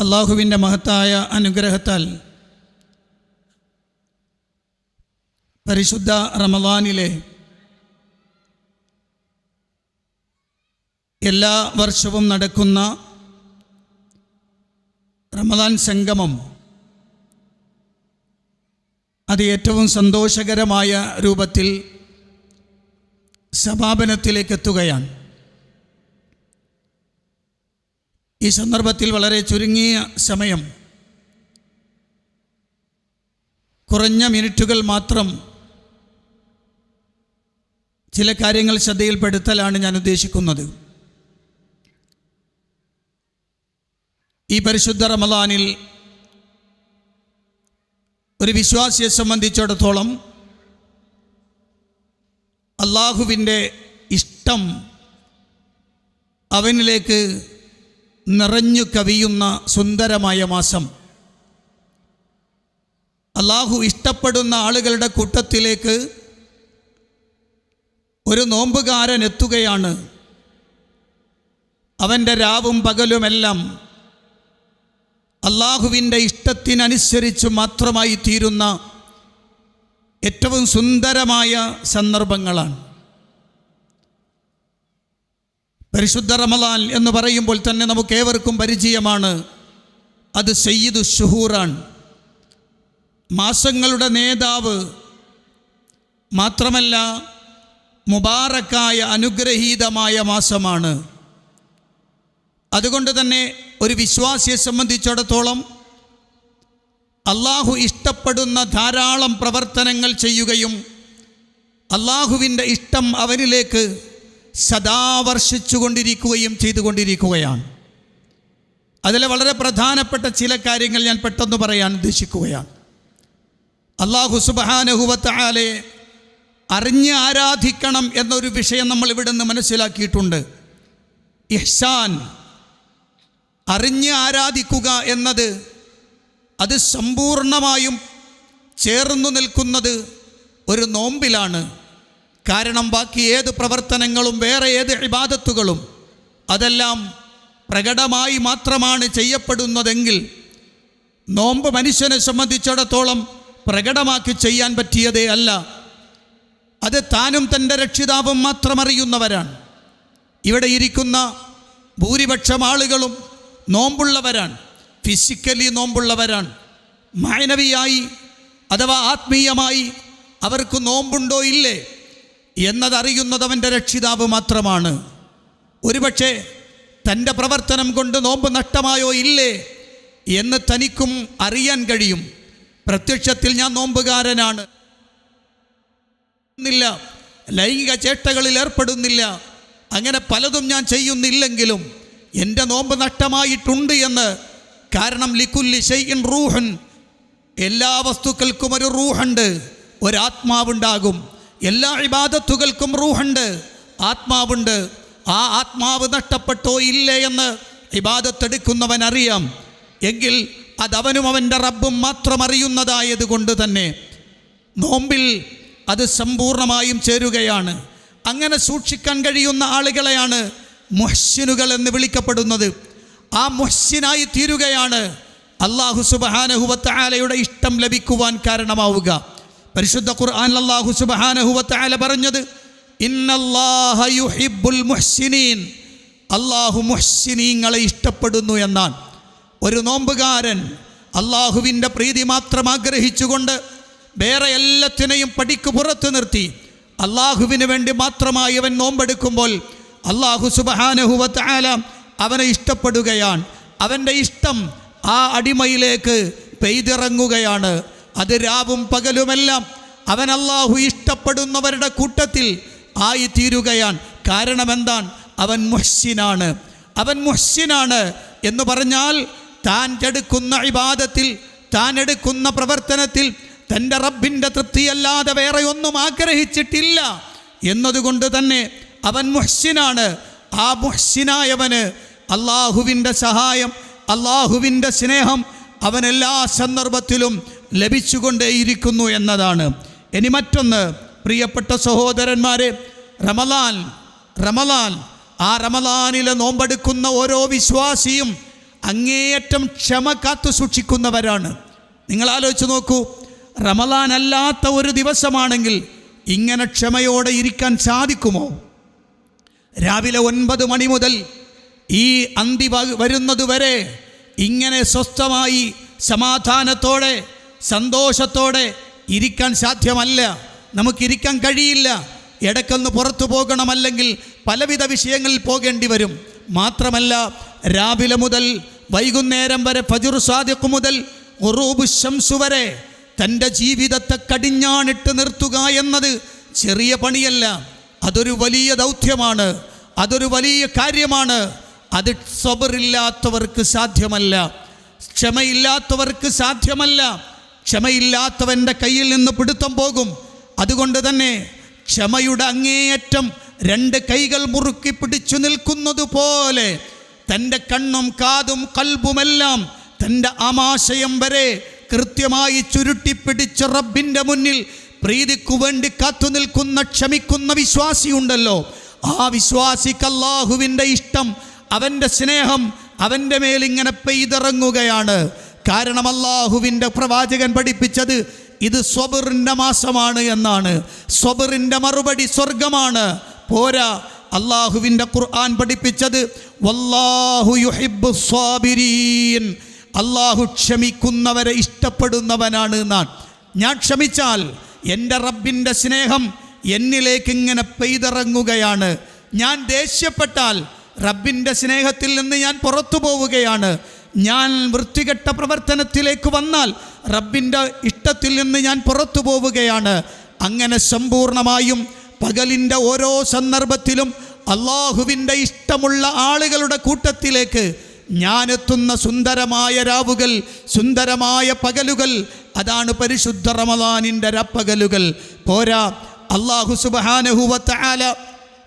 അള്ളാഹുവിന്റെ മഹത്തായ അനുഗ്രഹത്താൽ പരിശുദ്ധ റമദാനിലെ എല്ലാ വർഷവും നടക്കുന്ന റമദാൻ സംഗമം അത് ഏറ്റവും സന്തോഷകരമായ രൂപത്തിൽ സമാപനത്തിലേക്ക് എത്തുകയാണ് ഈ സന്ദർഭത്തിൽ വളരെ ചുരുങ്ങിയ സമയം. കുറഞ്ഞ മിനിറ്റുകൾ മാത്രം ചില കാര്യങ്ങൾ ശ്രദ്ധയിൽപ്പെടുത്തലാണ് ഞാൻ ഉദ്ദേശിക്കുന്നത്. ഈ പരിശുദ്ധ റമദാനിൽ ഒരു വിശ്വാസിയെ സംബന്ധിച്ചിടത്തോളം അള്ളാഹുവിന്റെ ഇഷ്ടം അവനിലേക്ക് നിറഞ്ഞു കവിയുന്ന സുന്ദരമായ മാസം. അള്ളാഹു ഇഷ്ടപ്പെടുന്ന ആളുകളുടെ കൂട്ടത്തിലേക്ക് ഒരു നോമ്പുകാരൻ എത്തുകയാണ്. അവന്റെ രാവും പകലുമെല്ലാം അള്ളാഹുവിന്റെ ഇഷ്ടത്തിനനുസരിച്ച് മാത്രമായി തീരുന്ന ഏറ്റവും സുന്ദരമായ സന്ദർഭങ്ങളാണ്. പരിശുദ്ധ റമലാൻ എന്ന് പറയുമ്പോൾ തന്നെ നമുക്ക് ഏവർക്കും പരിചയമാണ്. അത് സയ്യിദ് ഷുഹൂറാണ്. മാസങ്ങളുടെ നേതാവ് മാത്രമല്ല മുബാറക്കായ അനുഗ്രഹീതമായ മാസമാണ്. അതുകൊണ്ട് തന്നെ ഒരു വിശ്വാസിയെ സംബന്ധിച്ചിടത്തോളം അള്ളാഹു ഇഷ്ടപ്പെടുന്ന ധാരാളം പ്രവർത്തനങ്ങൾ ചെയ്യുകയും അള്ളാഹുവിന്റെ ഇഷ്ടം അവനിലേക്ക് സദാ വർഷിച്ചുകൊണ്ടിരിക്കുകയും ചെയ്തുകൊണ്ടിരിക്കുകയാണ്. അതിലെ വളരെ പ്രധാനപ്പെട്ട ചില കാര്യങ്ങൾ ഞാൻ പെട്ടെന്ന് പറയാൻ ഉദ്ദേശിക്കുകയാണ്. അള്ളാഹു സുബാനഹുവത്താലെ അറിഞ്ഞ് ആരാധിക്കണം എന്നൊരു വിഷയം നമ്മൾ ഇവിടെ നിന്ന് മനസ്സിലാക്കിയിട്ടുണ്ട്. ഇഹ്സാൻ അറിഞ്ഞ് ആരാധിക്കുക എന്നത് അത് സമ്പൂർണമായും ചേർന്നു നിൽക്കുന്നത് ഒരു നോമ്പിലാണ്. കാരണം ബാക്കി ഏത് പ്രവർത്തനങ്ങളും വേറെ ഏത് ഇബാദത്തുകളും അതെല്ലാം പ്രകടമായി മാത്രമാണ് ചെയ്യപ്പെടുന്നതെങ്കിൽ നോമ്പ് മനുഷ്യനെ സംബന്ധിച്ചിടത്തോളം പ്രകടമാക്കി ചെയ്യാൻ പറ്റിയതേ അല്ല. അത് താനും തന്റെ രക്ഷിതാവും മാത്രമറിയുന്നവരാണ് ഇവിടെ ഇരിക്കുന്ന ഭൂരിപക്ഷം ആളുകളും നോമ്പുള്ളവരാണ്. ഫിസിക്കലി നോമ്പുള്ളവരാണ്. മാനവിയായി അഥവാ ആത്മീയമായി അവർക്ക് നോമ്പുണ്ടോ ഇല്ലേ? എന്നതറിയുന്നത് അവന്റെ രക്ഷിതാവ് മാത്രമാണ്. ഒരുപക്ഷെ തന്റെ പ്രവർത്തനം കൊണ്ട് നോമ്പ് നഷ്ടമായോ ഇല്ലേ എന്ന് തനിക്കും അറിയാൻ കഴിയും. പ്രത്യക്ഷത്തിൽ ഞാൻ നോമ്പുകാരനാണ്. ില്ല ലൈംഗിക ചേട്ടകളിൽ ഏർപ്പെടുന്നില്ല. അങ്ങനെ പലതും ഞാൻ ചെയ്യുന്നില്ലെങ്കിലും എന്റെ നോമ്പ് നഷ്ടമായിട്ടുണ്ട് എന്ന് കാരണം ലിക്കുല്ലി ഷെയ്ൻ റൂഹൻ. എല്ലാ വസ്തുക്കൾക്കും ഒരു റൂഹുണ്ട്. ഒരാത്മാവുണ്ടാകും. എല്ലാ ഇബാദത്തുകൾക്കും റൂഹുണ്ട് ആത്മാവുണ്ട്. ആ ആത്മാവ് നഷ്ടപ്പെട്ടോ ഇല്ലേ എന്ന് ഇബാദത്തെടുക്കുന്നവൻ അറിയാം എങ്കിൽ അതവനും അവന്റെ റബ്ബും മാത്രം അറിയുന്നതായത് കൊണ്ട് തന്നെ നോമ്പിൽ അത് സമ്പൂർണമായും ചേരുകയാണ്. അങ്ങനെ സൂക്ഷിക്കാൻ കഴിയുന്ന ആളുകളെയാണ് മുഹ്സിനുകൾ എന്ന് വിളിക്കപ്പെടുന്നത്. ആ മുഹ്സിനായി തീരുകയാണ്. അള്ളാഹു സുബഹാനഹുവത്താലയുടെ ഇഷ്ടം ലഭിക്കുവാൻ കാരണമാവുക. പരിശുദ്ധ ഖുർആൻ അള്ളാഹു പറഞ്ഞത് മുഹ്സിനീൻ. അള്ളാഹു മുഹ്സിനീങ്ങളെ ഇഷ്ടപ്പെടുന്നു എന്നാണ്. ഒരു നോമ്പുകാരൻ അള്ളാഹുവിന്റെ പ്രീതി മാത്രം ആഗ്രഹിച്ചുകൊണ്ട് വേറെ എല്ലാത്തിനെയും പടിക്ക് പുറത്ത് നിർത്തി അള്ളാഹുവിന് വേണ്ടി മാത്രമായി അവൻ നോമ്പെടുക്കുമ്പോൾ അള്ളാഹു സുബഹാനഹുവത്ത് ആല അവനെ ഇഷ്ടപ്പെടുകയാണ്. അവന്റെ ഇഷ്ടം ആ അടിമയിലേക്ക് പെയ്തിറങ്ങുകയാണ്. അത് രാവും പകലുമെല്ലാം അവൻ അള്ളാഹു ഇഷ്ടപ്പെടുന്നവരുടെ കൂട്ടത്തിൽ ആയി തീരുകയാണ് കാരണം എന്താണ് അവൻ മുഹ്സിനാണ്. അവൻ മുഹ്സിനാണ് എന്ന് പറഞ്ഞാൽ താൻ എടുക്കുന്ന ഇബാദത്തിൽ താൻ എടുക്കുന്ന പ്രവർത്തനത്തിൽ തന്റെ റബ്ബിന്റെ തൃപ്തിയല്ലാതെ വേറെ ഒന്നും ആഗ്രഹിച്ചിട്ടില്ല. എന്നതുകൊണ്ട് തന്നെ അവൻ മുഹ്സിനാണ്. ആ മുഹ്സിനായവന് അള്ളാഹുവിന്റെ സഹായം അള്ളാഹുവിന്റെ സ്നേഹം അവൻ എല്ലാ സന്ദർഭത്തിലും ലഭിച്ചുകൊണ്ടേയിരിക്കുന്നു എന്നതാണ്. ഇനി മറ്റൊന്ന് പ്രിയപ്പെട്ട സഹോദരന്മാരെ റമലാൻ റമലാൻ ആ റമലാനിലെ നോമ്പെടുക്കുന്ന ഓരോ വിശ്വാസിയും അങ്ങേയറ്റം ക്ഷമ കാത്തു സൂക്ഷിക്കുന്നവരാണ്. നിങ്ങൾ ആലോചിച്ച് നോക്കൂ റമലാൻ അല്ലാത്ത ഒരു ദിവസമാണെങ്കിൽ ഇങ്ങനെ ക്ഷമയോടെ ഇരിക്കാൻ സാധിക്കുമോ? രാവിലെ ഒൻപത് മണി മുതൽ ഈ അന്തി വരുന്നതുവരെ ഇങ്ങനെ സ്വസ്ഥമായി സമാധാനത്തോടെ സന്തോഷത്തോടെ ഇരിക്കാൻ സാധ്യമല്ല. നമുക്കിരിക്കാൻ കഴിയില്ല. ഇടയ്ക്കൊന്ന് പുറത്തു പോകണമല്ലെങ്കിൽ പലവിധ വിഷയങ്ങളിൽ പോകേണ്ടി വരും. മാത്രമല്ല രാവിലെ മുതൽ വൈകുന്നേരം വരെ ഫജുർ സാദിഖ് മുതൽ ഉറൂബ് ശംസു വരെ തന്റെ ജീവിതത്തെ കടിഞ്ഞാണിട്ട് നിർത്തുക എന്നത് ചെറിയ പണിയല്ല. അതൊരു വലിയ ദൗത്യമാണ്. അതൊരു വലിയ കാര്യമാണ്. അത് സ്വബറില്ലാത്തവർക്ക് സാധ്യമല്ല. ക്ഷമയില്ലാത്തവർക്ക് സാധ്യമല്ല. ക്ഷമയില്ലാത്തവന്റെ കയ്യിൽ നിന്ന് പിടുത്തം പോകും. അതുകൊണ്ട് തന്നെ ക്ഷമയുടെ അങ്ങേയറ്റം രണ്ട് കൈകൾ മുറുക്കി പിടിച്ചു നിൽക്കുന്നത് പോലെ തന്റെ കണ്ണും കാതും കൽബുമെല്ലാം തന്റെ ആമാശയം വരെ കൃത്യമായി ചുരുട്ടിപ്പിടിച്ച റബ്ബിന്റെ മുന്നിൽ പ്രീതിക്കു വേണ്ടി കാത്തു നിൽക്കുന്ന ക്ഷമിക്കുന്ന വിശ്വാസിയുണ്ടല്ലോ. ആ വിശ്വാസിക്ക് അള്ളാഹുവിന്റെ ഇഷ്ടം അവന്റെ സ്നേഹം അവന്റെ മേലിങ്ങനെ പെയ്തിറങ്ങുകയാണ്. കാരണം അള്ളാഹുവിന്റെ പ്രവാചകൻ പഠിപ്പിച്ചത് ഇത് സ്വബറിന്റെ മാസമാണ് എന്നാണ്. സ്വബറിന്റെ മറുപടി സ്വർഗമാണ് പോരാ അള്ളാഹുവിന്റെ ഖുർആൻ പഠിപ്പിച്ചത് വല്ലാഹു അള്ളാഹു ക്ഷമിക്കുന്നവരെ ഇഷ്ടപ്പെടുന്നവനാണ് എന്നാണ്. ഞാൻ ക്ഷമിച്ചാൽ എന്റെ റബ്ബിന്റെ സ്നേഹം എന്നിലേക്ക് ഇങ്ങനെ പെയ്തിറങ്ങുകയാണ്. ഞാൻ ദേഷ്യപ്പെട്ടാൽ റബ്ബിന്റെ സ്നേഹത്തിൽ നിന്ന് ഞാൻ പുറത്തു പോവുകയാണ്. ഞാൻ വൃത്തികെട്ട പ്രവർത്തനത്തിലേക്ക് വന്നാൽ റബ്ബിന്റെ ഇഷ്ടത്തിൽ നിന്ന് ഞാൻ പുറത്തു പോവുകയാണ്. അങ്ങനെ സമ്പൂർണമായും പകലിന്റെ ഓരോ സന്ദർഭത്തിലും അള്ളാഹുവിന്റെ ഇഷ്ടമുള്ള ആളുകളുടെ കൂട്ടത്തിലേക്ക് ഞാനെത്തുന്ന സുന്ദരമായ രാവുകൾ സുന്ദരമായ പകലുകൾ അതാണ് പരിശുദ്ധ റമദാനിന്റെ രപ്പകലുകൾ. പോരാ അള്ളാഹു സുബാനഹുവത്ത ആല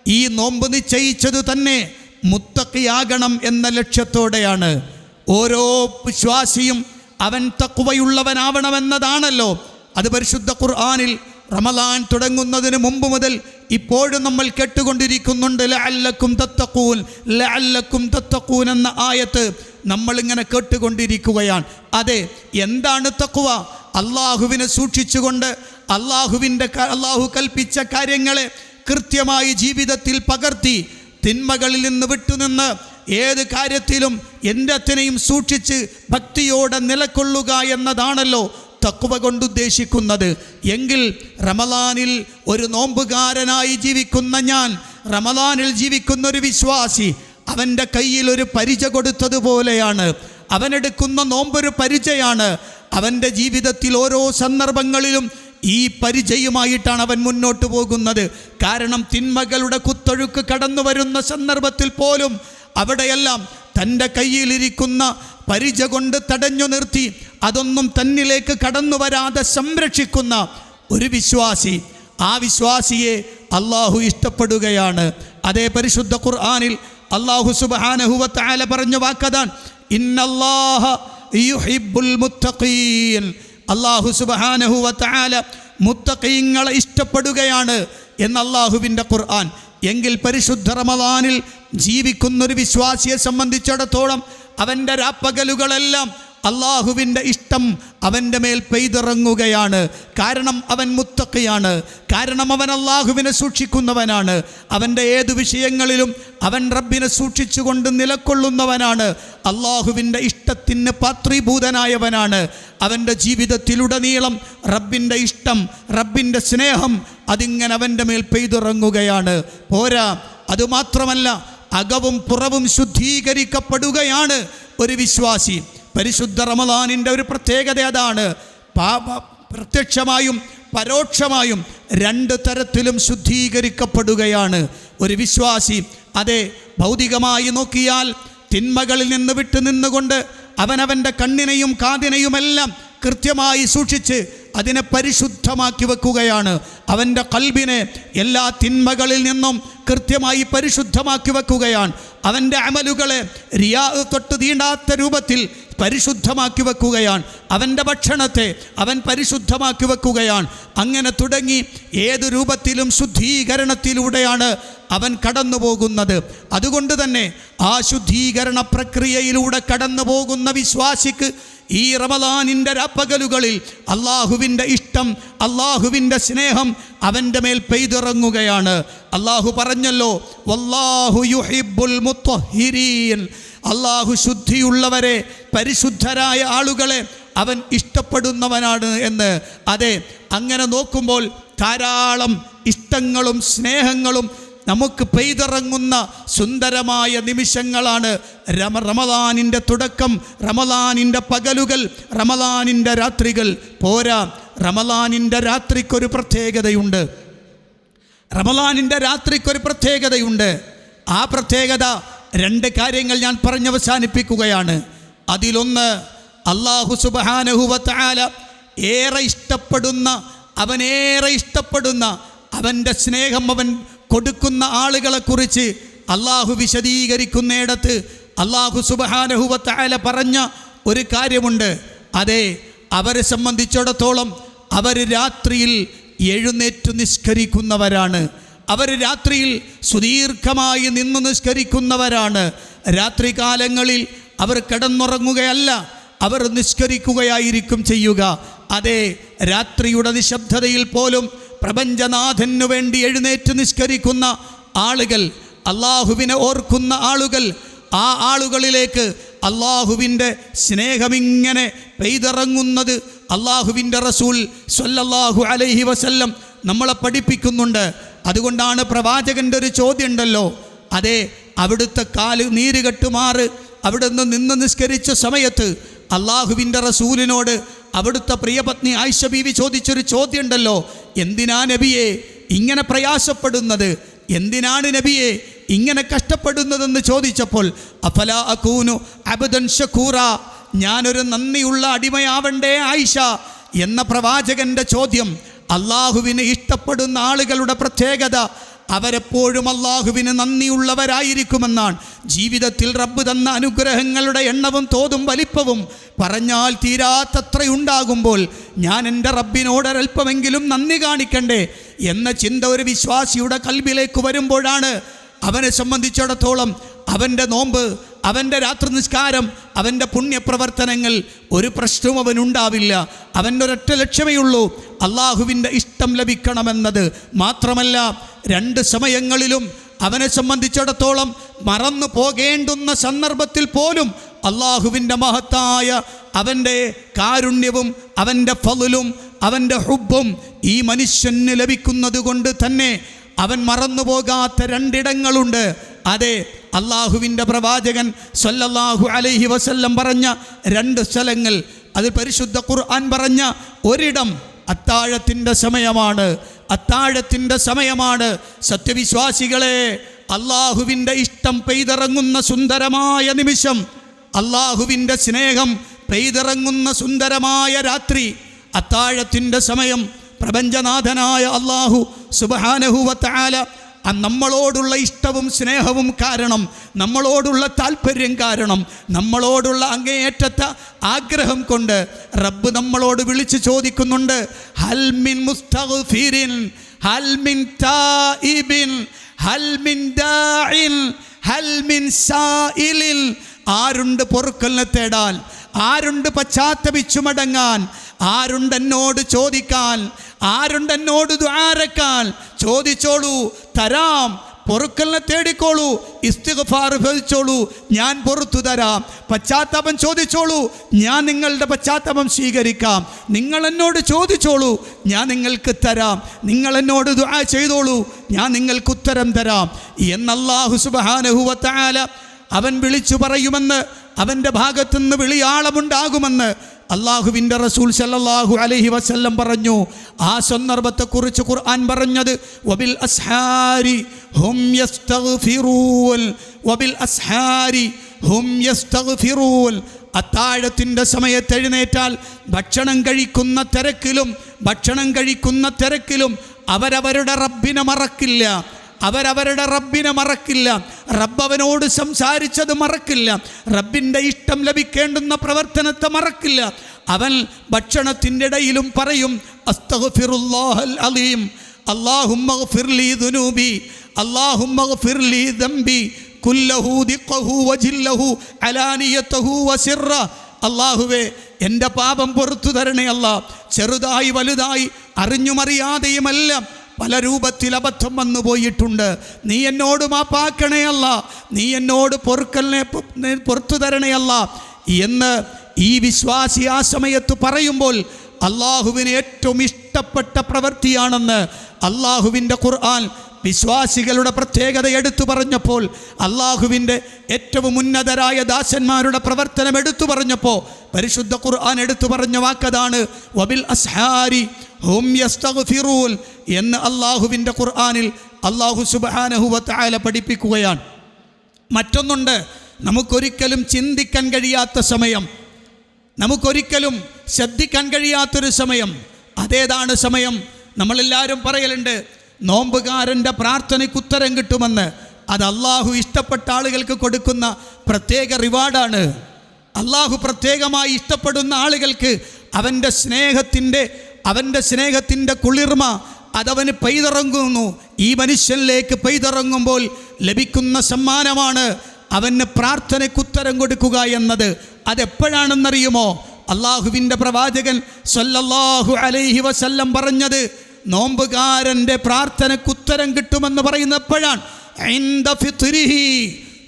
ഈ നോമ്പ് നിശ്ചയിച്ചത് തന്നെ മുത്തക്കിയാകണം എന്ന ലക്ഷ്യത്തോടെയാണ്. ഓരോ വിശ്വാസിയും അവൻ തക്കുവയുള്ളവനാവണമെന്നതാണല്ലോ അത് പരിശുദ്ധ ഖുർആാനിൽ റമലാൻ തുടങ്ങുന്നതിന് മുമ്പ് മുതൽ ഇപ്പോഴും നമ്മൾ കേട്ടുകൊണ്ടിരിക്കുന്നുണ്ട് ലഅല്ലക്കും തത്തക്കൂൻ ലഅല്ലക്കും തത്തക്കൂൻ എന്ന ആയത്ത് നമ്മളിങ്ങനെ കേട്ടുകൊണ്ടിരിക്കുകയാണ്. അതെ എന്താണ് തക്കുവ അള്ളാഹുവിനെ സൂക്ഷിച്ചുകൊണ്ട് അള്ളാഹുവിന്റെ അള്ളാഹു കൽപ്പിച്ച കാര്യങ്ങളെ കൃത്യമായി ജീവിതത്തിൽ പകർത്തി തിന്മകളിൽ നിന്ന് വിട്ടുനിന്ന് ഏത് കാര്യത്തിലും എന്തത്തിനെയും സൂക്ഷിച്ച് ഭക്തിയോടെ നിലക്കൊള്ളുക എന്നതാണല്ലോ തക്കുവ കൊണ്ടുദ്ദേശിക്കുന്നത് എങ്കിൽ റമലാനിൽ ഒരു നോമ്പുകാരനായി ജീവിക്കുന്ന ഞാൻ റമലാനിൽ ജീവിക്കുന്ന ഒരു വിശ്വാസി അവന്റെ കയ്യിൽ ഒരു പരിച കൊടുത്തതുപോലെയാണ് അവനെടുക്കുന്ന നോമ്പൊരു പരിചയാണ്. അവന്റെ ജീവിതത്തിൽ ഓരോ സന്ദർഭങ്ങളിലും ഈ പരിചയമായിട്ടാണ് അവൻ മുന്നോട്ട് പോകുന്നത്. കാരണം തിന്മകളുടെ കുത്തൊഴുക്ക് കടന്നു വരുന്ന സന്ദർഭത്തിൽ പോലും അവിടെയെല്ലാം തന്റെ കയ്യിലിരിക്കുന്ന പരിച കൊണ്ട് തടഞ്ഞു നിർത്തി അതൊന്നും തന്നിലേക്ക് കടന്നു വരാതെ സംരക്ഷിക്കുന്ന ഒരു വിശ്വാസി. ആ വിശ്വാസിയെ അള്ളാഹു ഇഷ്ടപ്പെടുകയാണ്. അതേ പരിശുദ്ധ ഖുർആാനിൽ അള്ളാഹു സുബാനഹുവത്തായ പറഞ്ഞ വാക്കതാൻ അള്ളാഹു സുബാനഹുവത്തായ മുത്തഖീങ്ങളെ ഇഷ്ടപ്പെടുകയാണ് എന്ന് അള്ളാഹുവിന്റെ ഖുർആൻ. എങ്കിൽ പരിശുദ്ധ റമദാനിൽ ജീവിക്കുന്നൊരു വിശ്വാസിയെ സംബന്ധിച്ചിടത്തോളം അവന്റെ രാപ്പകലുകളെല്ലാം അള്ളാഹുവിന്റെ ഇഷ്ടം അവന്റെ മേൽ പെയ്തിറങ്ങുകയാണ്. കാരണം അവൻ മുത്തക്കയാണ് കാരണം അവൻ അള്ളാഹുവിനെ സൂക്ഷിക്കുന്നവനാണ്. അവന്റെ ഏതു വിഷയങ്ങളിലും അവൻ റബ്ബിനെ സൂക്ഷിച്ചുകൊണ്ട് നിലക്കൊള്ളുന്നവനാണ്. അള്ളാഹുവിന്റെ ഇഷ്ടത്തിന് പാത്രീഭൂതനായവനാണ്. അവന്റെ ജീവിതത്തിലുടനീളം റബ്ബിന്റെ ഇഷ്ടം റബ്ബിന്റെ സ്നേഹം അതിങ്ങനെ അവന്റെ മേൽ പെയ്തിറങ്ങുകയാണ്. പോരാ അതുമാത്രമല്ല അകവും പുറവും ശുദ്ധീകരിക്കപ്പെടുകയാണ് ഒരു വിശ്വാസി. പരിശുദ്ധ റമദാനിന്റെ ഒരു പ്രത്യേകത അതാണ്. പാപ പ്രത്യക്ഷമായും പരോക്ഷമായും രണ്ട് തരത്തിലും ശുദ്ധീകരിക്കപ്പെടുകയാണ് ഒരു വിശ്വാസി. അതെ ഭൗതികമായി നോക്കിയാൽ തിന്മകളിൽ നിന്ന് വിട്ടു നിന്നുകൊണ്ട് അവനവന്റെ കണ്ണിനെയും കാതിനെയുമെല്ലാം കൃത്യമായി സൂക്ഷിച്ച് അതിനെ പരിശുദ്ധമാക്കി വെക്കുകയാണ്. അവന്റെ കൽബിനെ എല്ലാ തിന്മകളിൽ നിന്നും കൃത്യമായി പരിശുദ്ധമാക്കി വെക്കുകയാണ്. അവന്റെ അമലുകളെ റിയാ തൊട്ട് തീണ്ടാത്ത രൂപത്തിൽ പരിശുദ്ധമാക്കി വെക്കുകയാണ്. അവന്റെ ഭക്ഷണത്തെ അവൻ പരിശുദ്ധമാക്കി വെക്കുകയാണ്. അങ്ങനെ തുടങ്ങി ഏത് രൂപത്തിലും ശുദ്ധീകരണത്തിലൂടെയാണ് അവൻ കടന്നു പോകുന്നത് അതുകൊണ്ട് തന്നെ ആ ശുദ്ധീകരണ പ്രക്രിയയിലൂടെ കടന്നു പോകുന്ന വിശ്വാസിക്ക് ഈ റമദാനിന്റെ രാപ്പകലുകളിൽ അള്ളാഹുവിന്റെ ഇഷ്ടം അള്ളാഹുവിന്റെ സ്നേഹം അവന്റെ മേൽ പെയ്തിറങ്ങുകയാണ്. അള്ളാഹു പറഞ്ഞല്ലോ വല്ലാഹു മുത്തഹിരീൻ അള്ളാഹു ശുദ്ധിയുള്ളവരെ പരിശുദ്ധരായ ആളുകളെ അവൻ ഇഷ്ടപ്പെടുന്നവനാണ് എന്ന്. അതെ അങ്ങനെ നോക്കുമ്പോൾ ധാരാളം ഇഷ്ടങ്ങളും സ്നേഹങ്ങളും നമുക്ക് പെയ്തിറങ്ങുന്ന സുന്ദരമായ നിമിഷങ്ങളാണ്. രമ റമദാനിന്റെ തുടക്കം റമദാനിന്റെ പകലുകൾ റമദാനിന്റെ രാത്രികൾ. പോരാ റമദാനിന്റെ രാത്രിക്കൊരു പ്രത്യേകതയുണ്ട്. റമലാനിന്റെ രാത്രിക്കൊരു പ്രത്യേകതയുണ്ട്. ആ പ്രത്യേകത രണ്ട് കാര്യങ്ങൾ ഞാൻ പറഞ്ഞവസാനിപ്പിക്കുകയാണ് അതിലൊന്ന് അള്ളാഹു സുബാനഹുവത്താല ഏറെ ഇഷ്ടപ്പെടുന്ന അവനേറെ ഇഷ്ടപ്പെടുന്ന അവന്റെ സ്നേഹം അവൻ കൊടുക്കുന്ന ആളുകളെക്കുറിച്ച് അള്ളാഹു വിശദീകരിക്കുന്നിടത്ത് അള്ളാഹു സുബാനഹുവത്താല പറഞ്ഞ ഒരു കാര്യമുണ്ട്. അതെ അവരെ സംബന്ധിച്ചിടത്തോളം അവർ രാത്രിയിൽ എഴുന്നേറ്റ് നിഷ്കരിക്കുന്നവരാണ് അവർ രാത്രിയിൽ സുദീർഘമായി നിന്ന് നിസ്കരിക്കുന്നവരാണ്. രാത്രികാലങ്ങളിൽ അവർ കിടന്നുറങ്ങുകയല്ല അവർ നിസ്കരിക്കുകയായിരിക്കും ചെയ്യുക. അതെ രാത്രിയുടെ നിശബ്ദതയിൽ പോലും പ്രപഞ്ചനാഥനു വേണ്ടി എഴുന്നേറ്റ് നിഷ്കരിക്കുന്ന ആളുകൾ അള്ളാഹുവിനെ ഓർക്കുന്ന ആളുകൾ ആ ആളുകളിലേക്ക് അള്ളാഹുവിന്റെ സ്നേഹമിങ്ങനെ പെയ്തിറങ്ങുന്നത് അള്ളാഹുവിന്റെ റസൂൽ സ്വല്ലല്ലാഹു അലൈഹി വസല്ലം നമ്മളെ പഠിപ്പിക്കുന്നുണ്ട്. അതുകൊണ്ടാണ് പ്രവാചകന്റെ ഒരു ചോദ്യം ഉണ്ടല്ലോ. അതെ അവിടുത്തെ കാൽ നീര് കെട്ടുമാറ് അവിടുന്ന് നിന്ന് നിസ്കരിച്ച സമയത്ത് അള്ളാഹുവിന്റെ റസൂലിനോട് അവിടുത്തെ പ്രിയപത്നി ആയിഷ ബീവി ചോദിച്ചൊരു ചോദ്യം ഉണ്ടല്ലോ. എന്തിനാ നബിയെ ഇങ്ങനെ പ്രയാസപ്പെടുന്നത്? എന്തിനാണ് നബിയെ ഇങ്ങനെ കഷ്ടപ്പെടുന്നതെന്ന് ചോദിച്ചപ്പോൾ അഫല അക്കൂനു അബുദൻ ഷക്കൂറ ഞാനൊരു നന്ദിയുള്ള അടിമയാവണ്ടേ ആയിഷ? എന്ന പ്രവാചകന്റെ ചോദ്യം അള്ളാഹുവിനെ ഇഷ്ടപ്പെടുന്ന ആളുകളുടെ പ്രത്യേകത അവരെപ്പോഴും അള്ളാഹുവിന് നന്ദിയുള്ളവരായിരിക്കുമെന്നാണ്. ജീവിതത്തിൽ റബ്ബ് തന്ന അനുഗ്രഹങ്ങളുടെ എണ്ണവും തോതും വലിപ്പവും പറഞ്ഞാൽ തീരാത്തത്രയുണ്ടാകുമ്പോൾ ഞാൻ എന്റെ റബ്ബിനോടൊരൽപ്പമെങ്കിലും നന്ദി കാണിക്കണ്ടേ എന്ന ചിന്ത ഒരു വിശ്വാസിയുടെ കൽബിലേക്ക് വരുമ്പോഴാണ് അവനെ സംബന്ധിച്ചിടത്തോളം അവന്റെ നോമ്പ് അവന്റെ രാത്രി നിസ്കാരം അവന്റെ പുണ്യപ്രവർത്തനങ്ങൾ ഒരു പ്രശ്നവും അവനുണ്ടാവില്ല അവന്റെ ഒരൊറ്റ ലക്ഷ്യമേ ഉള്ളൂ അള്ളാഹുവിന്റെ ഇഷ്ടം ലഭിക്കണമെന്നത്. മാത്രമല്ല രണ്ട് സമയങ്ങളിലും അവനെ സംബന്ധിച്ചിടത്തോളം മറന്നു പോകേണ്ടുന്ന സന്ദർഭത്തിൽ പോലും അള്ളാഹുവിന്റെ മഹത്തായ അവന്റെ കാരുണ്യവും അവന്റെ ഫലുലും അവന്റെ ഹുബും ഈ മനുഷ്യന് ലഭിക്കുന്നത് കൊണ്ട് തന്നെ അവൻ മറന്നുപോകാത്ത രണ്ടിടങ്ങളുണ്ട്. അതെ അള്ളാഹുവിന്റെ പ്രവാചകൻ സല്ലല്ലാഹു അലൈഹി വസല്ലം പറഞ്ഞ രണ്ട് സ്ഥലങ്ങൾ. അത് പരിശുദ്ധ ഖുർആൻ പറഞ്ഞ ഒരിടം അത്താഴത്തിന്റെ സമയമാണ്. അത്താഴത്തിന്റെ സമയമാണ്. സത്യവിശ്വാസികളെ അള്ളാഹുവിന്റെ ഇഷ്ടം പെയ്തിറങ്ങുന്ന സുന്ദരമായ നിമിഷം അള്ളാഹുവിന്റെ സ്നേഹം പെയ്തിറങ്ങുന്ന സുന്ദരമായ രാത്രി അത്താഴത്തിന്റെ സമയം പ്രപഞ്ചനാഥനായ അള്ളാഹു സുബഹാനഹുവത്താല നമ്മളോടുള്ള ഇഷ്ടവും സ്നേഹവും കാരണം നമ്മളോടുള്ള താല്പര്യം കാരണം നമ്മളോടുള്ള അങ്ങേയറ്റത്തെ ആഗ്രഹം കൊണ്ട് റബ്ബ് നമ്മളോട് വിളിച്ചു ചോദിക്കുന്നുണ്ട് ഹൽമിൻ മുസ്തഫീരിൻ ഹൽമിൻ ഹൽമിൻ ഹൽമിൻ സായിലിൻ ആരുണ്ട് പൊറുക്കലിനെ തേടാൻ? ആരുണ്ട് പശ്ചാത്തപിച്ചു മടങ്ങാൻ ആരുണ്ട് എന്നോട് ചോദിക്കാൻ? ആരുണ്ട് എന്നോട് ദ്വാരക്കാൻ? ചോദിച്ചോളൂ തരാം. പൊറുക്കലിനെ തേടിക്കോളൂ ഇസ്തിഗ്ഫാർ ഭവിച്ചോളൂ ഞാൻ പൊറത്തു തരാം. പശ്ചാത്താപം ചോദിച്ചോളൂ ഞാൻ നിങ്ങളുടെ പശ്ചാത്താപം സ്വീകരിക്കാം. നിങ്ങൾ എന്നോട് ചോദിച്ചോളൂ ഞാൻ നിങ്ങൾക്ക് തരാം. നിങ്ങൾ എന്നോട് ദുആ ചെയ്തോളൂ ഞാൻ നിങ്ങൾക്ക് ഉത്തരം തരാം. എന്നല്ലാഹു സുബഹാനഹുവത്താല അവൻ വിളിച്ചു പറയുമെന്ന് അവന്റെ ഭാഗത്തുനിന്ന് വിളിയാളമുണ്ടാകുമെന്ന് അള്ളാഹുവിന്റെ റസൂൽ സല്ലാഹു അലഹി വസ്ല്ലം പറഞ്ഞു. ആ സന്ദർഭത്തെക്കുറിച്ച് ഖുർആൻ പറഞ്ഞത് വബിൽ അസ്ഹാരി ഹും വബിൽ അസ്ഹാരി ഹും അത്താഴത്തിന്റെ സമയത്ത് എഴുന്നേറ്റാൽ ഭക്ഷണം കഴിക്കുന്ന തിരക്കിലും ഭക്ഷണം കഴിക്കുന്ന തിരക്കിലും അവരവരുടെ റബ്ബിനെ മറക്കില്ല. അവരവരുടെ റബ്ബിനെ മറക്കില്ല. റബ്ബ് അവനോട് സംസാരിച്ചത് മറക്കില്ല. റബ്ബിന്റെ ഇഷ്ടം ലഭിക്കേണ്ടുന്ന പ്രവർത്തനത്തെ മറക്കില്ല. അവൻ ഭക്ഷണത്തിന്റെ ഇടയിലും പറയും അലീം. ദുനൂബി. കുല്ലഹു അള്ളാഹുവേ എന്റെ പാപം പൊറത്തു തരണേ അല്ല ചെറുതായി വലുതായി അറിഞ്ഞുമറിയാതെയുമെല്ലാം. പല രൂപത്തിൽ അബദ്ധം വന്നു പോയിട്ടുണ്ട്. നീ എന്നോട് മാപ്പാക്കണേയല്ല നീ എന്നോട് പൊറുക്കലിനെ പുറത്തു തരണേയല്ല എന്ന് ഈ വിശ്വാസി ആ സമയത്ത് പറയുമ്പോൾ അള്ളാഹുവിന് ഏറ്റവും ഇഷ്ടപ്പെട്ട പ്രവൃത്തിയാണെന്ന് അള്ളാഹുവിന്റെ ഖുർആൻ വിശ്വാസികളുടെ പ്രത്യേകത എടുത്തു പറഞ്ഞപ്പോൾ അള്ളാഹുവിന്റെ ഏറ്റവും ഉന്നതരായ ദാസന്മാരുടെ പ്രവർത്തനം എടുത്തു പറഞ്ഞപ്പോൾ പരിശുദ്ധ ഖുർആൻ എടുത്തു പറഞ്ഞ വാക്കതാണ് വബിൽ അസ്ഹാരി ഹും യസ്തഗ്ഫിറൂൻ എന്ന് അള്ളാഹുവിന്റെ ഖുർആനിൽ അള്ളാഹു സുബാനഹുവത്തായ പഠിപ്പിക്കുകയാണ്. മറ്റൊന്നുണ്ട് നമുക്കൊരിക്കലും ചിന്തിക്കാൻ കഴിയാത്ത സമയം. നമുക്കൊരിക്കലും ശ്രദ്ധിക്കാൻ കഴിയാത്തൊരു സമയം. അതേതാണ് സമയം. നമ്മളെല്ലാവരും പറയലുണ്ട് നോമ്പുകാരന്റെ പ്രാർത്ഥനയ്ക്ക് ഉത്തരം കിട്ടുമെന്ന് അത് അള്ളാഹു ഇഷ്ടപ്പെട്ട ആളുകൾക്ക് കൊടുക്കുന്ന പ്രത്യേക റിവാർഡാണ്. അള്ളാഹു പ്രത്യേകമായി ഇഷ്ടപ്പെടുന്ന ആളുകൾക്ക് അവന്റെ സ്നേഹത്തിന്റെ അവന്റെ സ്നേഹത്തിന്റെ കുളിർമ അതവന് പെയ്തിറങ്ങുന്നു. ഈ മനുഷ്യനിലേക്ക് പെയ്തിറങ്ങുമ്പോൾ ലഭിക്കുന്ന സമ്മാനമാണ് അവന് പ്രാർത്ഥനയ്ക്ക് ഉത്തരം കൊടുക്കുക എന്നത്. അതെപ്പോഴാണെന്നറിയുമോ? അള്ളാഹുവിന്റെ പ്രവാചകൻ സല്ലല്ലാഹു അലൈഹി വസല്ലം പറഞ്ഞത് നോമ്പുകാരന്റെ പ്രാർത്ഥനയ്ക്ക് ഉത്തരം കിട്ടുമെന്ന് പറയുന്നപ്പോഴാണ്.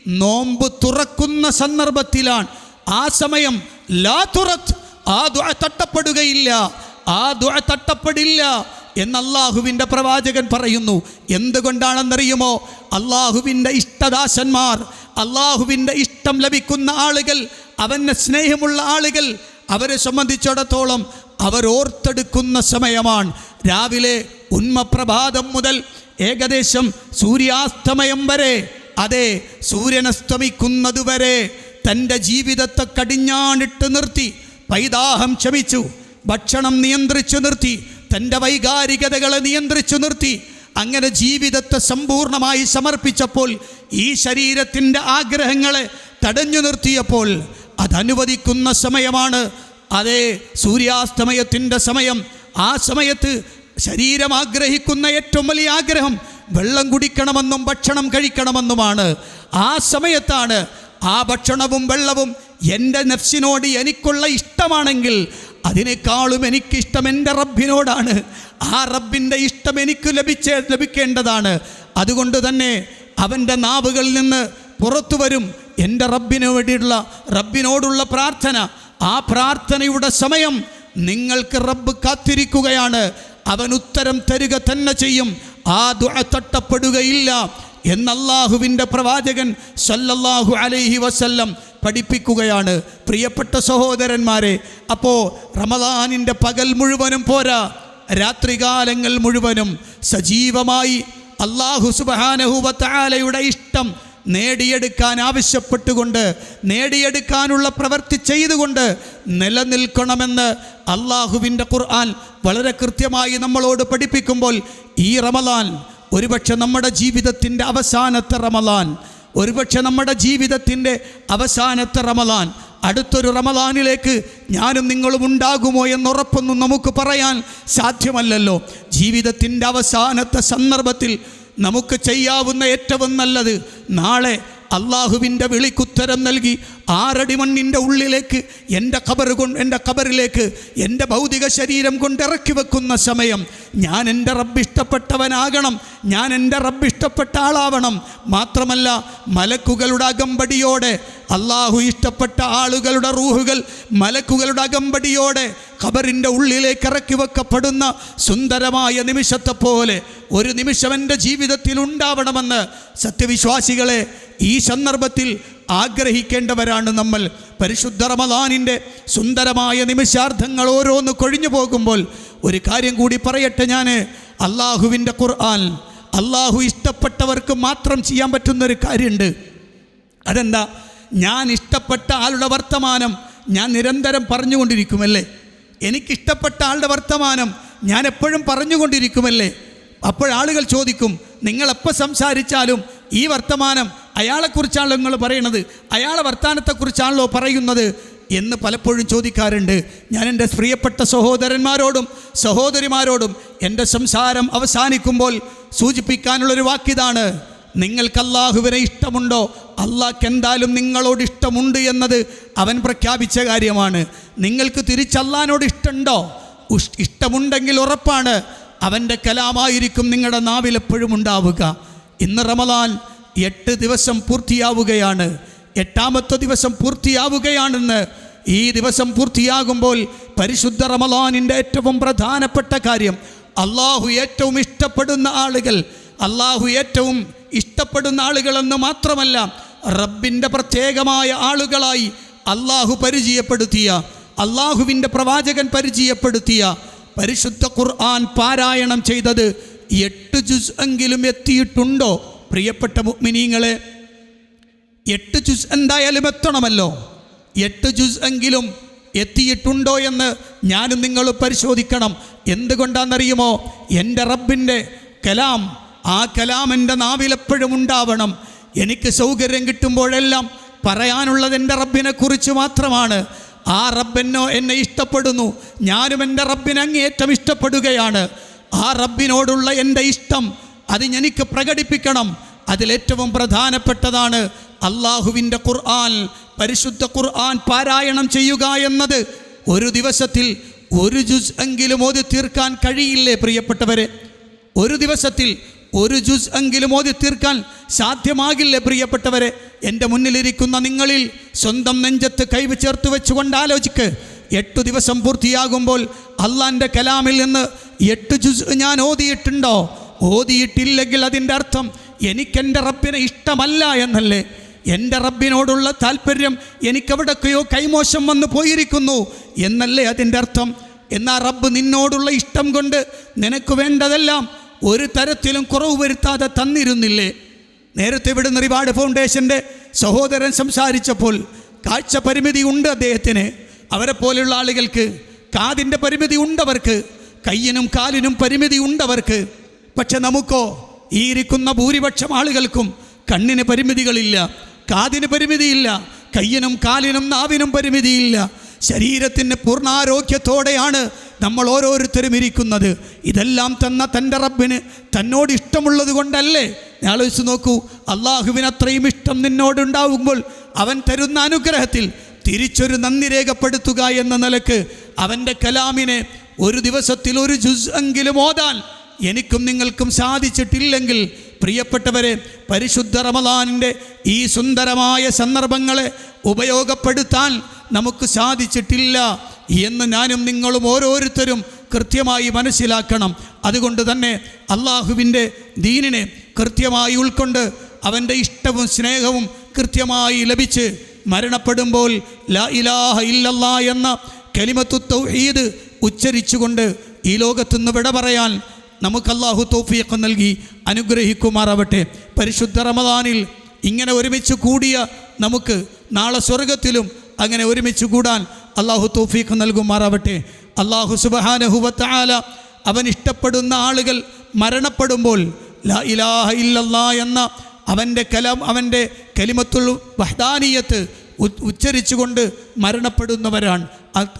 നോമ്പ് തുറക്കുന്ന സന്ദർഭത്തിലാണ്. ആ സമയം ലാ തുറത്ത് ആ ദുആ തട്ടപ്പെടുകയില്ല. ആ ദുആ തട്ടപ്പെടില്ല എന്ന് അള്ളാഹുവിന്റെ പ്രവാചകൻ പറയുന്നു. എന്തുകൊണ്ടാണെന്നറിയുമോ? അള്ളാഹുവിന്റെ ഇഷ്ടദാസന്മാർ അള്ളാഹുവിന്റെ ഇഷ്ടം ലഭിക്കുന്ന ആളുകൾ അവന്റെ സ്നേഹമുള്ള ആളുകൾ അവരെ സംബന്ധിച്ചിടത്തോളം അവരോർത്തെടുക്കുന്ന സമയമാണ്. രാവിലെ ഉന്മപ്രഭാതം മുതൽ ഏകദേശം സൂര്യാസ്തമയം വരെ. അതെ സൂര്യനസ്തമിക്കുന്നതുവരെ തന്റെ ജീവിതത്തെ കടിഞ്ഞാണിട്ട് നിർത്തി. പൈതാഹം ക്ഷമിച്ചു ഭക്ഷണം നിയന്ത്രിച്ചു നിർത്തി. തന്റെ വൈകാരികതകളെ നിയന്ത്രിച്ചു നിർത്തി. അങ്ങനെ ജീവിതത്തെ സമ്പൂർണമായി സമർപ്പിച്ചപ്പോൾ ഈ ശരീരത്തിന്റെ ആഗ്രഹങ്ങളെ തടഞ്ഞു നിർത്തിയപ്പോൾ അതനുവദിക്കുന്ന സമയമാണ് അതേ സൂര്യാസ്തമയത്തിന്റെ സമയം. ആ സമയത്ത് ശരീരം ആഗ്രഹിക്കുന്ന ഏറ്റവും വലിയ ആഗ്രഹം വെള്ളം കുടിക്കണമെന്നും ഭക്ഷണം കഴിക്കണമെന്നുമാണ്. ആ സമയത്താണ് ആ ഭക്ഷണവും വെള്ളവും എന്റെ നഫ്സിനോട് എനിക്കുള്ള ഇഷ്ടമാണെങ്കിൽ അതിനേക്കാളും എനിക്കിഷ്ടം എന്റെ റബ്ബിനോടാണ്. ആ റബ്ബിന്റെ ഇഷ്ടം എനിക്ക് ലഭിച്ച ലഭിക്കേണ്ടതാണ്. അതുകൊണ്ട് തന്നെ അവന്റെ നാവുകളിൽ നിന്ന് പുറത്തു വരും എന്റെ വേണ്ടിയുള്ള റബ്ബിനോടുള്ള പ്രാർത്ഥന. ആ പ്രാർത്ഥനയുടെ സമയം നിങ്ങൾക്ക് റബ്ബ് കാത്തിരിക്കുകയാണ്. അവൻ ഉത്തരം തരിക തന്നെ ചെയ്യും. ആ ദുആ തട്ടപ്പെടുകയില്ല എന്നല്ലാഹുവിന്റെ പ്രവാചകൻ സല്ലല്ലാഹു അലൈഹി വസല്ലം പഠിപ്പിക്കുകയാണ്. പ്രിയപ്പെട്ട സഹോദരന്മാരെ അപ്പോൾ റമദാനിന്റെ പകൽ മുഴുവനും പോരാ. രാത്രികാലങ്ങൾ മുഴുവനും സജീവമായി അള്ളാഹു സുബഹാനഹുബത്താലയുടെ ഇഷ്ടം നേടിയെടുക്കാൻ ആവശ്യപ്പെട്ടുകൊണ്ട് നേടിയെടുക്കാനുള്ള പ്രവൃത്തി ചെയ്തുകൊണ്ട് നിലനിൽക്കണമെന്ന് അള്ളാഹുവിന്റെ ഖുർആൻ വളരെ കൃത്യമായി നമ്മളോട് പഠിപ്പിക്കുമ്പോൾ ഈ റമലാൻ ഒരുപക്ഷെ നമ്മുടെ ജീവിതത്തിന്റെ അവസാനത്തെ റമലാൻ ഒരുപക്ഷെ നമ്മുടെ ജീവിതത്തിന്റെ അവസാനത്തെ റമലാൻ അടുത്തൊരു റമദാനിലേക്ക് ഞാനും നിങ്ങളും ഉണ്ടാകുമോ എന്നുറപ്പൊന്നും നമുക്ക് പറയാൻ സാധ്യമല്ലല്ലോ. ജീവിതത്തിന്റെ അവസാനത്തെ സന്ദർഭത്തിൽ നമുക്ക് ചെയ്യാവുന്ന ഏറ്റവും നല്ലത് നാളെ അള്ളാഹുവിന്റെ വിളിക്കുത്തരം നൽകി ആറടി മണ്ണിന്റെ ഉള്ളിലേക്ക് എന്റെ ഖബർ കൊണ്ട് എന്റെ ഖബറിലേക്ക് എന്റെ ഭൗതിക ശരീരം കൊണ്ട് ഇറക്കി വെക്കുന്ന സമയം ഞാൻ എന്റെ റബ്ബ് ഇഷ്ടപ്പെട്ടവനാകണം ഞാൻ എന്റെ റബ്ബ് ഇഷ്ടപ്പെട്ട ആളാവണം. മാത്രമല്ല മലക്കുകളുടെ അകമ്പടിയോടെ അള്ളാഹു ഇഷ്ടപ്പെട്ട ആളുകളുടെ റൂഹുകൾ മലക്കുകളുടെ അകമ്പടിയോടെ ഖബറിന്റെ ഉള്ളിലേക്ക് ഇറക്കി വെക്കപ്പെടുന്ന സുന്ദരമായ നിമിഷത്തെ പോലെ ഒരു നിമിഷം എന്റെ ജീവിതത്തിൽ ഉണ്ടാവണമെന്ന് സത്യവിശ്വാസികളെ ഈ സന്ദർഭത്തിൽ ആഗ്രഹിക്കേണ്ടവരാണ് നമ്മൾ. പരിശുദ്ധ റമദാനിന്റെ സുന്ദരമായ നിമിഷാർത്ഥങ്ങൾ ഓരോന്ന് കൊഴിഞ്ഞു പോകുമ്പോൾ ഒരു കാര്യം കൂടി പറയട്ടെ ഞാൻ അള്ളാഹുവിന്റെ ഖുർആൻ അള്ളാഹു ഇഷ്ടപ്പെട്ടവർക്ക് മാത്രം ചെയ്യാൻ പറ്റുന്നൊരു കാര്യമുണ്ട്. അതെന്താ? ഞാൻ ഇഷ്ടപ്പെട്ട ആളുടെ വർത്തമാനം ഞാൻ നിരന്തരം പറഞ്ഞുകൊണ്ടിരിക്കുമല്ലേ? എനിക്കിഷ്ടപ്പെട്ട ആളുടെ വർത്തമാനം ഞാൻ എപ്പോഴും പറഞ്ഞുകൊണ്ടിരിക്കുമല്ലേ? അപ്പോഴാളുകൾ ചോദിക്കും നിങ്ങളെപ്പോൾ സംസാരിച്ചാലും ഈ വർത്തമാനം അയാളെക്കുറിച്ചാണല്ലോ നിങ്ങൾ പറയുന്നത് അയാളെ വർത്തമാനത്തെക്കുറിച്ചാണല്ലോ പറയുന്നത്? എന്ന് പലപ്പോഴും ചോദിക്കാറുണ്ട്. ഞാൻ എന്റെ പ്രിയപ്പെട്ട സഹോദരന്മാരോടും സഹോദരിമാരോടും എന്റെ സംസാരം അവസാനിക്കുമ്പോൾ സൂചിപ്പിക്കാനുള്ളൊരു വാക്കിതാണ്. നിങ്ങൾക്ക് അള്ളാഹുവിനെ ഇഷ്ടമുണ്ടോ? അള്ളാഹ്ക്ക് എന്തായാലും നിങ്ങളോട് ഇഷ്ടമുണ്ട് എന്നത് അവൻ പ്രഖ്യാപിച്ച കാര്യമാണ്. നിങ്ങൾക്ക് തിരിച്ചല്ലാനോട് ഇഷ്ടമുണ്ടോ ഇഷ്ടമുണ്ടെങ്കിൽ ഉറപ്പാണ്. അവന്റെ കലാമായിരിക്കും നിങ്ങളുടെ നാവിലെപ്പോഴും ഉണ്ടാവുക. ഇന്ന് റമലാൻ എട്ട് ദിവസം പൂർത്തിയാവുകയാണ്. എട്ടാമത്തെ ദിവസം പൂർത്തിയാവുകയാണെന്ന് ഈ ദിവസം പൂർത്തിയാകുമ്പോൾ പരിശുദ്ധ റമലാനിന്റെ ഏറ്റവും പ്രധാനപ്പെട്ട കാര്യം അള്ളാഹു ഏറ്റവും ഇഷ്ടപ്പെടുന്ന ആളുകൾ അള്ളാഹു ഏറ്റവും ഇഷ്ടപ്പെടുന്ന ആളുകളെന്ന് മാത്രമല്ല റബ്ബിന്റെ പ്രത്യേകമായ ആളുകളായി അള്ളാഹു പരിചയപ്പെടുത്തിയ അള്ളാഹുവിന്റെ പ്രവാചകൻ പരിചയപ്പെടുത്തിയ പരിശുദ്ധ ഖുർആൻ പാരായണം ചെയ്തത് എട്ട് ജുസ് എങ്കിലും എത്തിയിട്ടുണ്ടോ? പ്രിയപ്പെട്ട മുഅ്മിനീങ്ങളെ എട്ട് ജുസ് എന്തായാലും എത്തണമല്ലോ. എട്ട് ജുസ് എങ്കിലും എത്തിയിട്ടുണ്ടോ എന്ന് ഞാനും നിങ്ങൾ പരിശോധിക്കണം. എന്തുകൊണ്ടാണെന്നറിയുമോ? എന്റെ റബ്ബിന്റെ കലാം ആ കലാം എന്റെ നാവിലെപ്പോഴും ഉണ്ടാവണം. എനിക്ക് സൗകര്യം കിട്ടുമ്പോഴെല്ലാം പറയാനുള്ളത് എന്റെ റബ്ബിനെ കുറിച്ച് മാത്രമാണ്. ആ റബ്ബെന്നോ എന്നെ ഇഷ്ടപ്പെടുന്നു. ഞാനും എന്റെ റബ്ബിനെ അങ്ങേയറ്റം ഇഷ്ടപ്പെടുകയാണ്. ആ റബ്ബിനോടുള്ള എന്റെ ഇഷ്ടം അത് എനിക്ക് പ്രകടിപ്പിക്കണം അതിലേറ്റവും പ്രധാനപ്പെട്ടതാണ് അള്ളാഹുവിന്റെ ഖുർആൻ പരിശുദ്ധ ഖുർആൻ പാരായണം ചെയ്യുക എന്നത്. ഒരു ദിവസത്തിൽ ഒരു ജുസ് എങ്കിലും ഓതി തീർക്കാൻ കഴിയില്ലേ പ്രിയപ്പെട്ടവരെ? ഒരു ദിവസത്തിൽ ഒരു ജുസ് എങ്കിലും ഓതി തീർക്കാൻ സാധ്യമാകില്ലേ പ്രിയപ്പെട്ടവരെ? എന്റെ മുന്നിലിരിക്കുന്ന നിങ്ങളിൽ സ്വന്തം നെഞ്ചത്ത് കൈവ് ചേർത്ത് വെച്ചുകൊണ്ട് ആലോചിക്ക്. എട്ടു ദിവസം പൂർത്തിയാകുമ്പോൾ അള്ളാന്റെ കലാമിൽ നിന്ന് എട്ട് ജുസ് ഞാൻ ഓതിയിട്ടുണ്ടോ? ഓതിയിട്ടില്ലെങ്കിൽ അതിന്റെ അർത്ഥം എനിക്കെന്റെ റബ്ബിനെ ഇഷ്ടമല്ല എന്നല്ലേ? എന്റെ റബ്ബിനോടുള്ള താല്പര്യം എനിക്കെവിടൊക്കെയോ കൈമോശം വന്ന് പോയിരിക്കുന്നു എന്നല്ലേ അതിന്റെ അർത്ഥം? എന്നാൽ റബ്ബ് നിന്നോടുള്ള ഇഷ്ടം കൊണ്ട് നിനക്ക് വേണ്ടതെല്ലാം ഒരു തരത്തിലും കുറവ് വരുത്താതെ തന്നിരുന്നില്ലേ? നേരത്തെ ഇവിടുന്ന് റിവാർഡ് ഫൗണ്ടേഷന്റെ സഹോദരൻ സംസാരിച്ചപ്പോൾ കാഴ്ച പരിമിതി ഉണ്ട് അദ്ദേഹത്തിന്. അവരെ പോലെയുള്ള ആളുകൾക്ക് കാതിന്റെ പരിമിതി ഉണ്ടവർക്ക് കയ്യിനും കാലിനും പരിമിതി ഉണ്ടവർക്ക് പക്ഷെ നമുക്കോ ഈ ഇരിക്കുന്ന ഭൂരിപക്ഷം ആളുകൾക്കും കണ്ണിന് പരിമിതികളില്ല കാതിന് പരിമിതിയില്ല കയ്യിനും കാലിനും നാവിനും പരിമിതിയില്ല. ശരീരത്തിന് പൂർണാരോഗ്യത്തോടെയാണ് നമ്മൾ ഓരോരുത്തരും ഇരിക്കുന്നത്. ഇതെല്ലാം തന്ന തന്റെ റബ്ബിന് തന്നോട് ഇഷ്ടമുള്ളത് കൊണ്ടല്ലേ? ആലോചിച്ച് നോക്കൂ അള്ളാഹുവിന് അത്രയും ഇഷ്ടം നിന്നോടുണ്ടാവുമ്പോൾ അവൻ തരുന്ന അനുഗ്രഹത്തിൽ തിരിച്ചൊരു നന്ദി രേഖപ്പെടുത്തുക എന്ന നിലയ്ക്ക് അവന്റെ കലാമിനെ ഒരു ദിവസത്തിൽ ഒരു ജുസ് എങ്കിലും ഓതാൻ എനിക്കും നിങ്ങൾക്കും സാധിച്ചിട്ടില്ലെങ്കിൽ പ്രിയപ്പെട്ടവരെ പരിശുദ്ധ റമദാനിന്റെ ഈ സുന്ദരമായ സന്ദർഭങ്ങളെ ഉപയോഗപ്പെടുത്താൻ നമുക്ക് സാധിച്ചിട്ടില്ല എന്ന് ഞാനും നിങ്ങളും ഓരോരുത്തരും കൃത്യമായി മനസ്സിലാക്കണം. അതുകൊണ്ട് തന്നെ അള്ളാഹുവിന്റെ ദീനിനെ കൃത്യമായി ഉൾക്കൊണ്ട് അവന്റെ ഇഷ്ടവും സ്നേഹവും കൃത്യമായി ലഭിച്ച് മരണപ്പെടുമ്പോൾ ലാ ഇലാഹ ഇല്ലല്ലാ എന്ന കലിമത്തു തൗഹീദ് ഉച്ചരിച്ചുകൊണ്ട് ഈ ലോകത്തുനിന്ന് വിട പറയാൻ നമുക്ക് അള്ളാഹു തോഫിയൊക്കെ നൽകി അനുഗ്രഹിക്കുമാറാവട്ടെ. പരിശുദ്ധ റമദാനിൽ ഇങ്ങനെ ഒരുമിച്ച് കൂടിയ നമുക്ക് നാളെ സ്വർഗത്തിലും അങ്ങനെ ഒരുമിച്ച് കൂടാൻ അള്ളാഹു തോഫീഖ് നൽകുമാറാവട്ടെ. അള്ളാഹു സുബഹാനഹുവത്താല അവൻ ഇഷ്ടപ്പെടുന്ന ആളുകൾ മരണപ്പെടുമ്പോൾ ലാ ഇലാഹ എന്ന അവന്റെ കലാം അവന്റെ കലിമത്തുൽ വഹദാനീയത്ത് ഉച്ചരിച്ചുകൊണ്ട് മരണപ്പെടുന്നവരാണ്.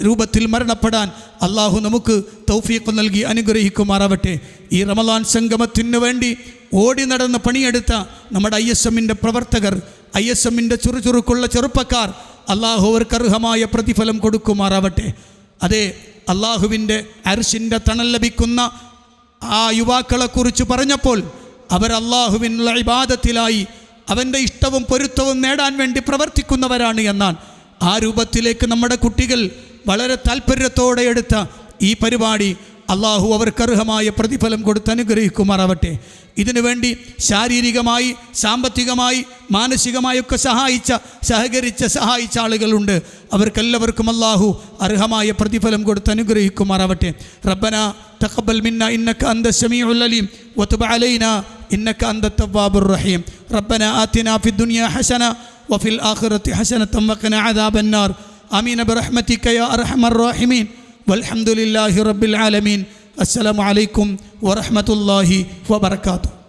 രൂപത്തിൽ മരണപ്പെടാൻ അള്ളാഹു നമുക്ക് തൗഫീഖ് നൽകി അനുഗ്രഹിക്കുമാറാവട്ടെ. ഈ റമലാൻ സംഗമത്തിന് വേണ്ടി ഓടി നടന്ന് പണിയെടുത്ത നമ്മുടെ ഐ എസ് എമ്മിന്റെ പ്രവർത്തകർ ഐ എസ് എമ്മിന്റെ ചുറുചുറുക്കുള്ള ചെറുപ്പക്കാർ അള്ളാഹു അവർക്ക് അർഹമായ പ്രതിഫലം കൊടുക്കുമാറാവട്ടെ. അതെ അള്ളാഹുവിന്റെ അർഷിന്റെ തണൽ ലഭിക്കുന്ന ആ യുവാക്കളെക്കുറിച്ച് പറഞ്ഞപ്പോൾ അവർ അള്ളാഹുവിനുള്ള ഇബാദത്തിലായി അവന്റെ ഇഷ്ടവും പൊരുത്തവും നേടാൻ വേണ്ടി പ്രവർത്തിക്കുന്നവരാണ് എന്നാണ്. ആ രൂപത്തിലേക്ക് നമ്മുടെ കുട്ടികൾ വളരെ താല്പര്യത്തോടെ എടുത്ത ഈ പരിപാടി അള്ളാഹു അവർക്ക് അർഹമായ പ്രതിഫലം കൊടുത്ത് അനുഗ്രഹിക്കുമാറാവട്ടെ. ഇതിനുവേണ്ടി ശാരീരികമായി സാമ്പത്തികമായി മാനസികമായൊക്കെ സഹായിച്ച സഹകരിച്ച സഹായിച്ച ആളുകളുണ്ട്. അവർക്കെല്ലാവർക്കും അള്ളാഹു അർഹമായ പ്രതിഫലം കൊടുത്ത് അനുഗ്രഹിക്കുമാറാവട്ടെ. റബ്ബന തഖബൽ മിന്ന ഇന്നക്ക അന്ത സമീഉൽ അലീം. അലൈന ഇന്നക്ക അന്ത തവ്വാബുർ റഹീം. റബ്ബന ആതിനാ ഫിദ് ദുനിയ ഹസന വഫിൽ ആഖിറത്തി ഹസനതൻ വഖന അദാബന്നാർ آمين برحمتك يا أرحم الراحمين والحمد لله رب العالمين. السلام عليكم ورحمة الله وبركاته.